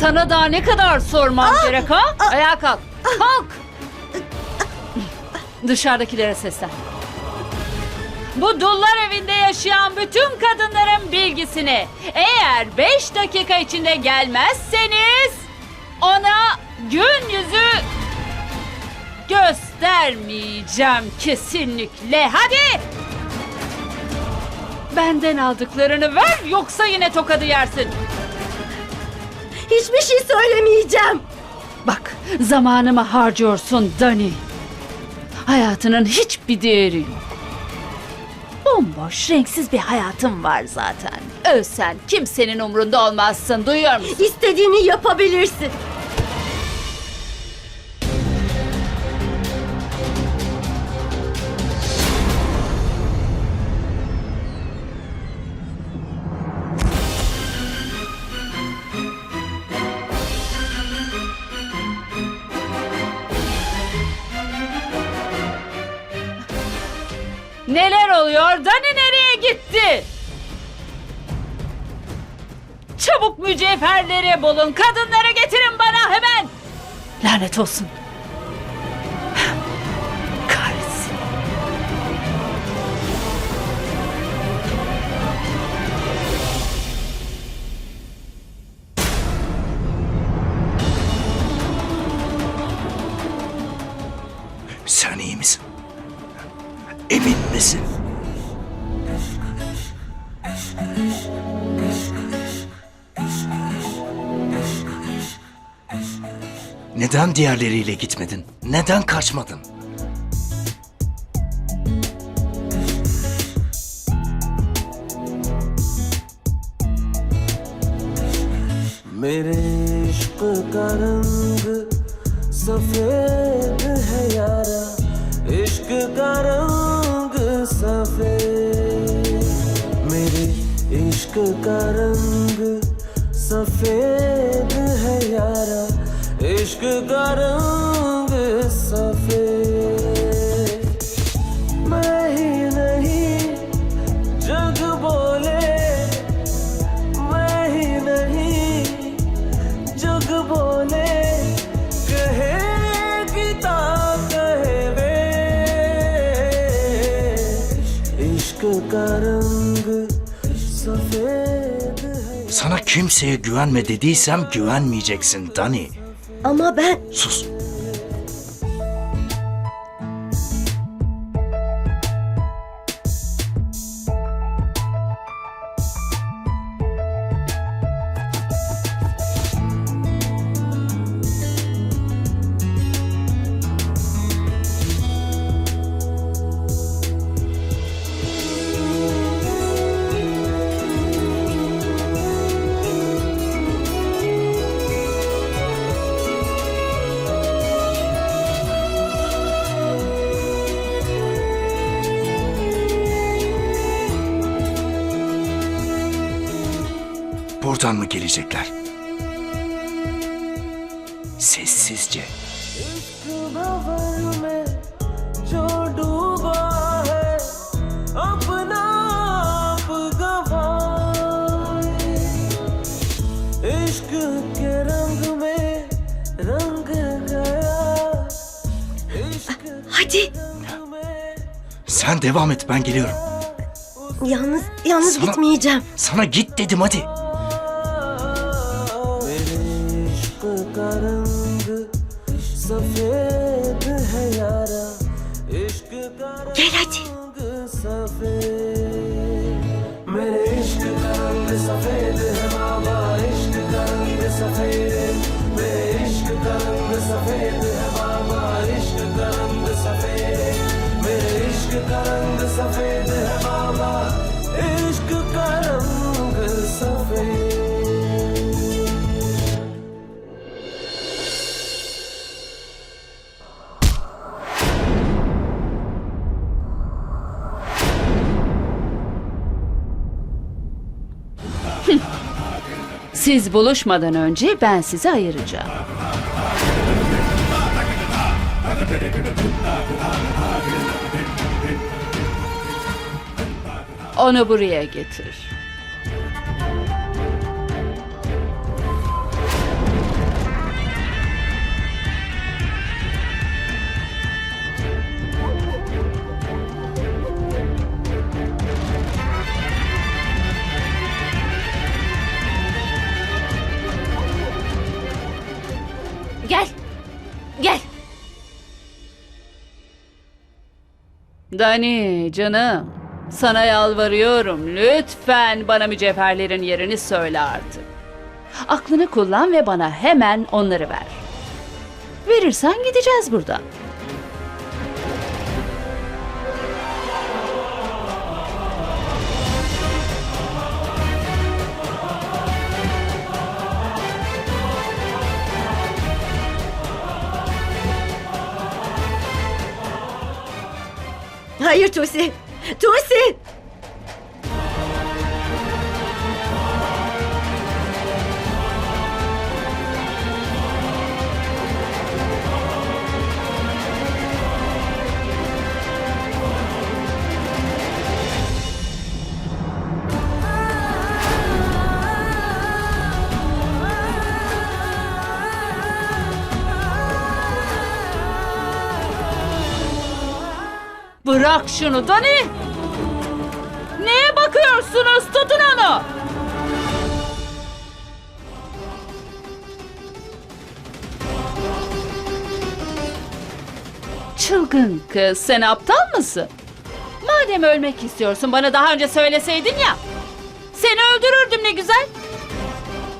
Sana daha ne kadar sormam gerek ha? Ayağa kalk. Kalk. Dışarıdakilere seslen. Bu dullar evinde yaşayan bütün kadınların bilgisini eğer 5 dakika içinde gelmezseniz ona gün yüzü göstermeyeceğim kesinlikle. Hadi! Benden aldıklarını ver yoksa yine tokadı yersin. Hiçbir şey söylemeyeceğim. Bak zamanımı harcıyorsun Dani. Hayatının hiçbir değeri yok. Bomboş, renksiz bir hayatın var zaten. Ölsen kimsenin umrunda olmazsın, duyuyor musun? İstediğini yapabilirsin. Mücevherleri bulun. Kadınları getirin bana hemen. Lanet olsun. Neden diğerleriyle gitmedin? Neden kaçmadın? मेरे इश्क का रंग सफेद है यारा इश्क का रंग सफेद मेरे इश्क का रंग सफेद sana kimseye güvenme dediysem güvenmeyeceksin Dani. Ama ben Sus. Buradan mı gelecekler? Sessizce. Hadi. Sen devam et ben geliyorum. Yalnız, yalnız Sana- gitmeyeceğim. Sana git dedim hadi. का रंग सफ़ेद है यारा। इश्क का रंग सफ़ेद। मेरे इश्क का रंग सफ़ेद है बाबा इश्क का रंग सफ़ेद। मेरे इश्क का रंग सफ़ेद है बाबा इश्क का रंग सफ़ेद। मेरे इश्क का रंग सफ़ेद है Siz buluşmadan önce ben sizi ayıracağım. Onu buraya getir. Dani canım sana yalvarıyorum lütfen bana mücevherlerin yerini söyle artık. Aklını kullan ve bana hemen onları ver. Verirsen gideceğiz buradan. Hayır Tusi. Tusi. Bırak şunu Dani. Neye bakıyorsunuz? Tutun onu. Çılgın kız sen aptal mısın? Madem ölmek istiyorsun bana daha önce söyleseydin ya. Seni öldürürdüm ne güzel.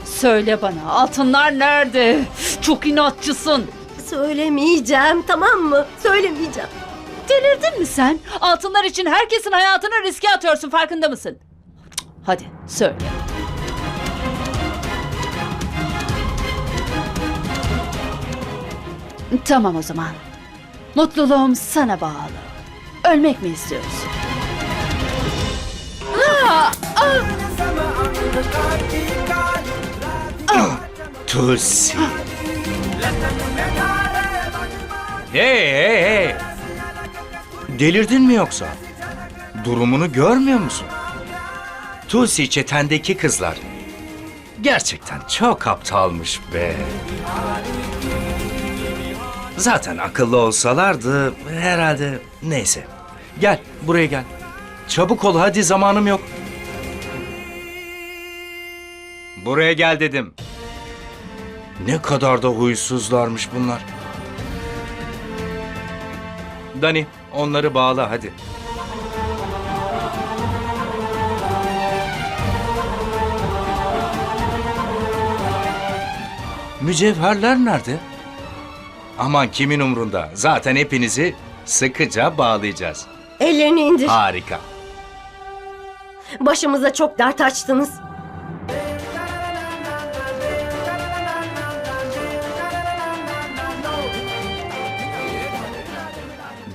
Söyle bana altınlar nerede? Çok inatçısın. Söylemeyeceğim tamam mı? Söylemeyeceğim. Delirdin mi sen? Altınlar için herkesin hayatını riske atıyorsun farkında mısın? Hadi söyle. Tamam o zaman. Mutluluğum sana bağlı. Ölmek mi istiyorsun? Tulsi. Hey hey hey. Delirdin mi yoksa? Durumunu görmüyor musun? Tulsi çetendeki kızlar. Gerçekten çok aptalmış be. Zaten akıllı olsalardı herhalde neyse. Gel buraya gel. Çabuk ol hadi zamanım yok. Buraya gel dedim. Ne kadar da huysuzlarmış bunlar. Dani, onları bağla hadi. Mücevherler nerede? Aman kimin umrunda? Zaten hepinizi sıkıca bağlayacağız. Ellerini indir. Harika. Başımıza çok dert açtınız.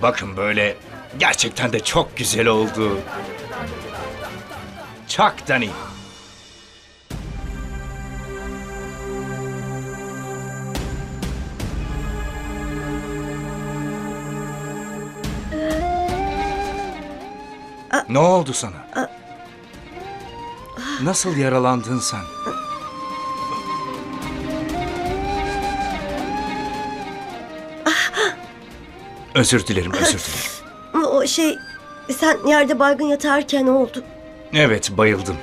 Bakın böyle gerçekten de çok güzel oldu. Çak Dani. Ne oldu sana? Nasıl yaralandın sen? Özür dilerim, özür dilerim. O şey sen yerde baygın yatarken oldu. Evet, bayıldım.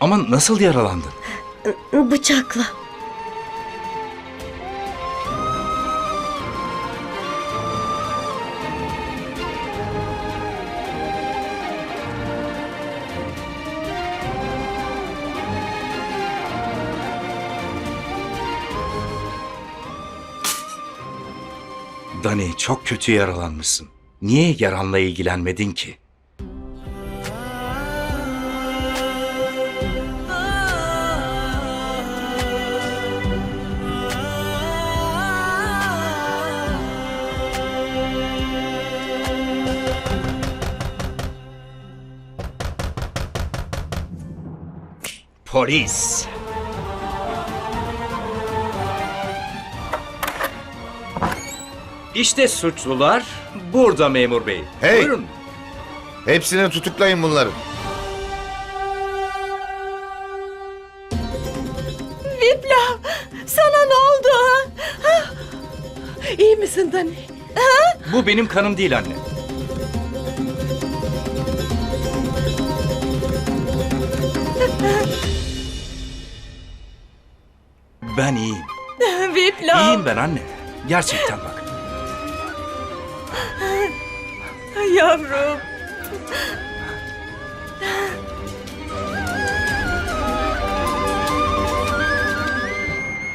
Ama nasıl yaralandın? Bıçakla. Dani, çok kötü yaralanmışsın. Niye yaranla ilgilenmedin ki? Polis. İşte suçlular burada memur bey. Hey! Buyurun. Hepsini tutuklayın bunları. Viplav sana ne oldu? İyi misin Dani? Bu benim kanım değil anne. Ben iyiyim. Viplav. İyiyim ben anne. Gerçekten bak. Yavrum.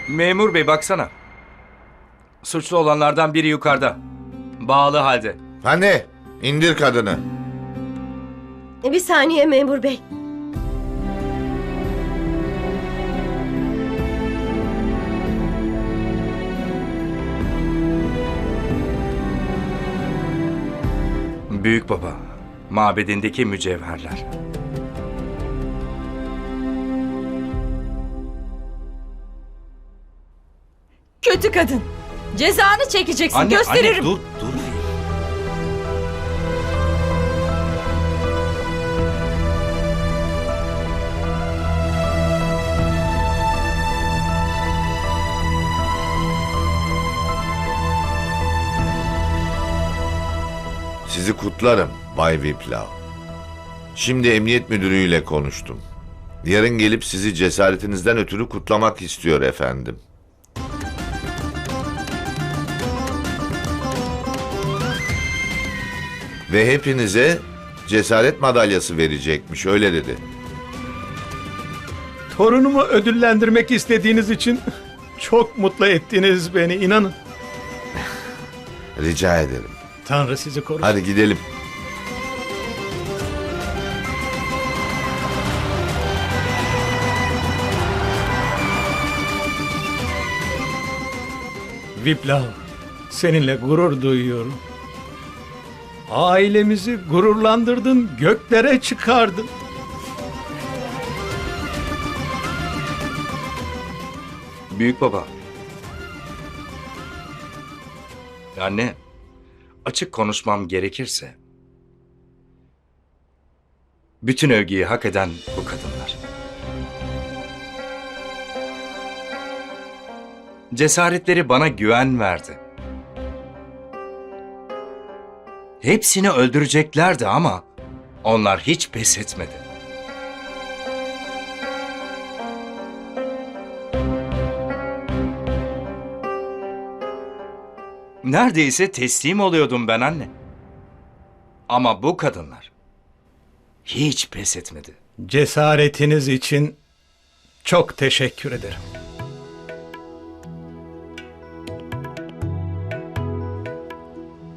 Memur bey baksana. Suçlu olanlardan biri yukarıda. Bağlı halde. Anne indir kadını. Bir saniye memur bey. Büyük baba, mabedindeki mücevherler. Kötü kadın. Cezanı çekeceksin. gösteririm. Anne dur, dur. Sizi kutlarım Bay Viplav. Şimdi emniyet müdürüyle konuştum. Yarın gelip sizi cesaretinizden ötürü kutlamak istiyor efendim. Ve hepinize cesaret madalyası verecekmiş öyle dedi. Torunumu ödüllendirmek istediğiniz için çok mutlu ettiniz beni inanın. Rica ederim. Tanrı sizi korusun. Hadi gidelim. Viplav, seninle gurur duyuyorum. Ailemizi gururlandırdın, göklere çıkardın. Büyük baba. Anne, açık konuşmam gerekirse... Bütün övgüyü hak eden bu kadınlar. Cesaretleri bana güven verdi. Hepsini öldüreceklerdi ama onlar hiç pes etmedi. Neredeyse teslim oluyordum ben anne. Ama bu kadınlar hiç pes etmedi. Cesaretiniz için çok teşekkür ederim.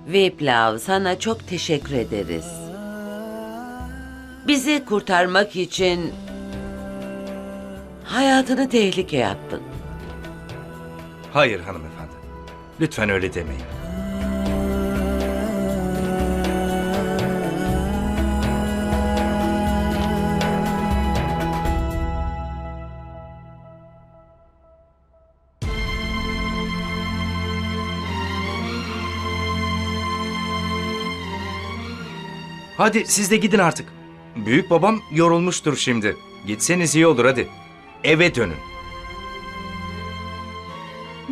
Viplav sana çok teşekkür ederiz. Bizi kurtarmak için hayatını tehlikeye attın. Hayır hanımefendi. Lütfen öyle demeyin. Hadi siz de gidin artık. Büyük babam yorulmuştur şimdi. Gitseniz iyi olur hadi. Eve dönün.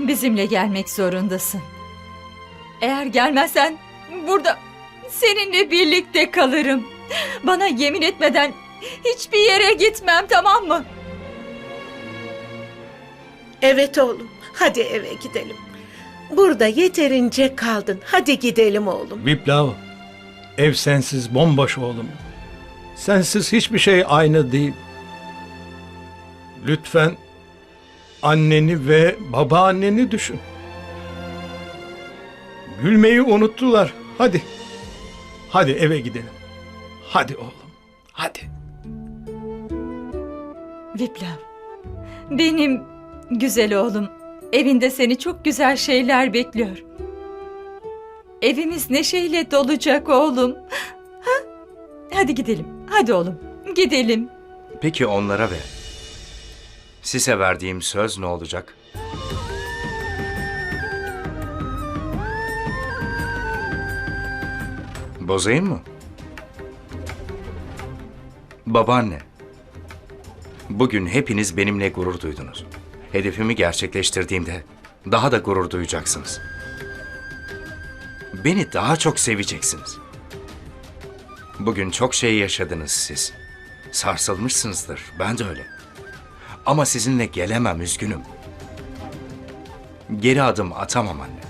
Bizimle gelmek zorundasın. Eğer gelmezsen burada seninle birlikte kalırım. Bana yemin etmeden hiçbir yere gitmem tamam mı? Evet oğlum, hadi eve gidelim. Burada yeterince kaldın. Hadi gidelim oğlum. Viplav, ev sensiz bomboş oğlum. Sensiz hiçbir şey aynı değil. Lütfen anneni ve babaanneni düşün. Gülmeyi unuttular. Hadi. Hadi eve gidelim. Hadi oğlum. Hadi. Viplav, benim güzel oğlum. Evinde seni çok güzel şeyler bekliyor. Evimiz neşeyle dolacak oğlum. Ha? Hadi gidelim. Hadi oğlum. Gidelim. Peki onlara ve size verdiğim söz ne olacak? Bozayım mı? Babaanne. Bugün hepiniz benimle gurur duydunuz. Hedefimi gerçekleştirdiğimde daha da gurur duyacaksınız. Beni daha çok seveceksiniz. Bugün çok şey yaşadınız siz. Sarsılmışsınızdır. Ben de öyle. Ama sizinle gelemem üzgünüm. Geri adım atamam anne.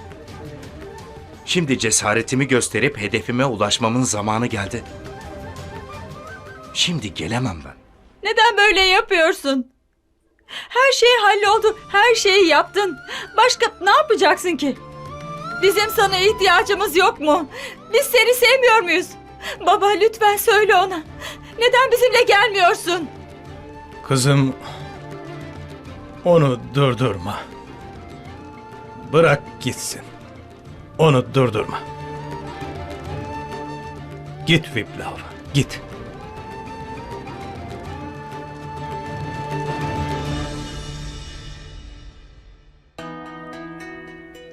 Şimdi cesaretimi gösterip hedefime ulaşmamın zamanı geldi. Şimdi gelemem ben. Neden böyle yapıyorsun? Her şey halloldu. Her şeyi yaptın. Başka ne yapacaksın ki? Bizim sana ihtiyacımız yok mu? Biz seni sevmiyor muyuz? Baba lütfen söyle ona. Neden bizimle gelmiyorsun? Kızım, onu durdurma. Bırak gitsin. Onu durdurma. Git Viplav, git.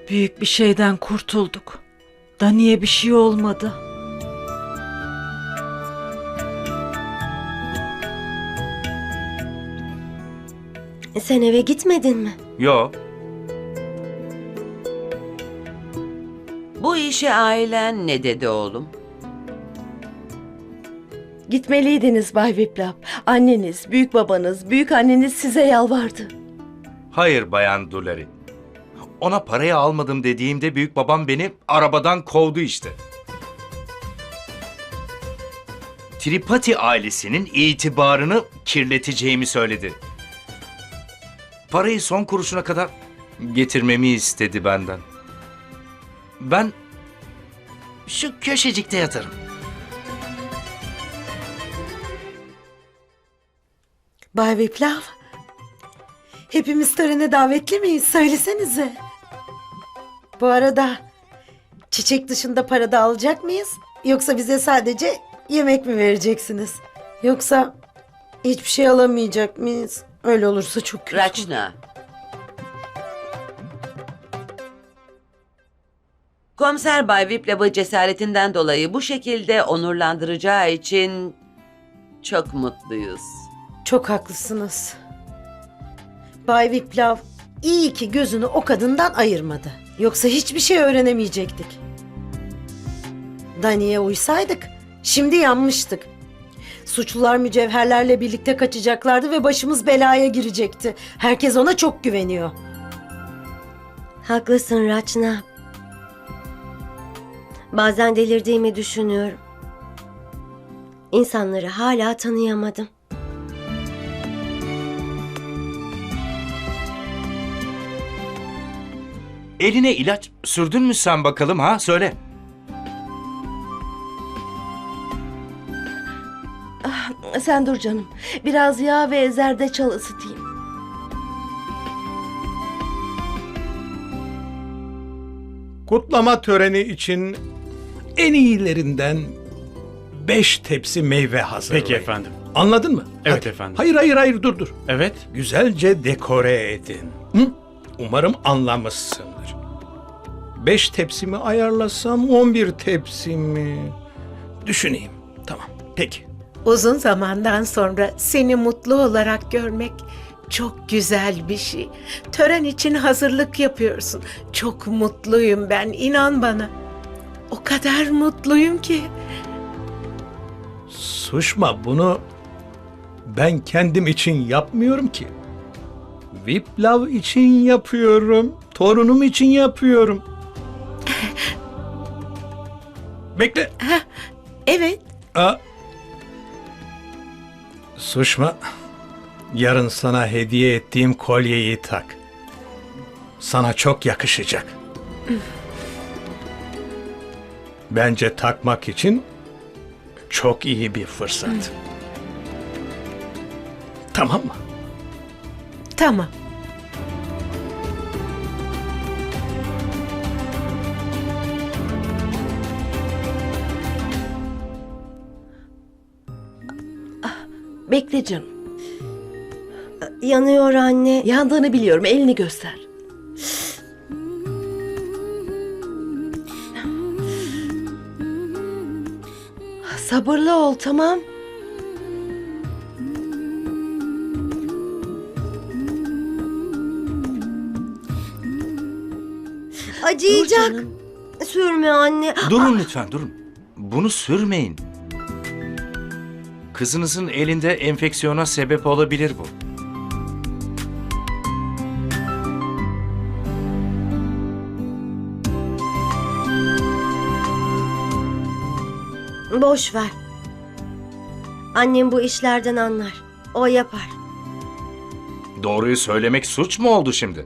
Büyük bir şeyden kurtulduk. Dani'ye bir şey olmadı. Sen eve gitmedin mi? Yo, Bu işe ailen ne dedi oğlum? Gitmeliydiniz Bay Viplav. Anneniz, büyük babanız, büyük anneniz size yalvardı. hayır Bayan Dulari. Ona parayı almadım dediğimde büyük babam beni arabadan kovdu işte. Tripati ailesinin itibarını kirleteceğimi söyledi. Parayı son kuruşuna kadar getirmemi istedi benden. Ben şu köşecikte yatarım. Bay Viplav, hepimiz törene davetli miyiz? Söylesenize. Bu arada çiçek dışında para da alacak mıyız? Yoksa bize sadece yemek mi vereceksiniz? Yoksa hiçbir şey alamayacak mıyız? Öyle olursa çok kötü. Raçna. Komiser Bay Viplav'ı cesaretinden dolayı bu şekilde onurlandıracağı için çok mutluyuz. Çok haklısınız. Bay Viplav iyi ki gözünü o kadından ayırmadı. Yoksa hiçbir şey öğrenemeyecektik. Dani'ye uysaydık şimdi yanmıştık. Suçlular mücevherlerle birlikte kaçacaklardı ve başımız belaya girecekti. Herkes ona çok güveniyor. Haklısın Raçna. Bazen delirdiğimi düşünüyorum. İnsanları hala tanıyamadım. Eline ilaç sürdün mü sen bakalım ha? Söyle. Sen dur canım. Biraz yağ ve zerdeçal ısıtayım. Kutlama töreni için en iyilerinden beş tepsi meyve hazırlayın. Peki efendim. Anladın mı? Evet Hadi. efendim. Hayır hayır hayır dur dur. Evet. Güzelce dekore edin. Hı? Umarım anlamışsındır. Beş tepsi mi ayarlasam on bir tepsi mi? Düşüneyim. Tamam. Peki. Uzun zamandan sonra seni mutlu olarak görmek çok güzel bir şey. Tören için hazırlık yapıyorsun. Çok mutluyum ben, inan bana. O kadar mutluyum ki. Suşma bunu ben kendim için yapmıyorum ki. Viplav için yapıyorum. Torunum için yapıyorum. Bekle. Evet, Aa. Suşma, yarın sana hediye ettiğim kolyeyi tak. Sana çok yakışacak. Bence takmak için çok iyi bir fırsat. Tamam mı? tamam. Bekle canım. Yanıyor anne. Yandığını biliyorum. Elini göster. Sabırlı ol tamam. Acıyacak. Sürme anne. Durun lütfen durun. Bunu sürmeyin. Kızınızın elinde enfeksiyona sebep olabilir bu. Boş ver. Annem bu işlerden anlar. O yapar. Doğruyu söylemek suç mu oldu şimdi?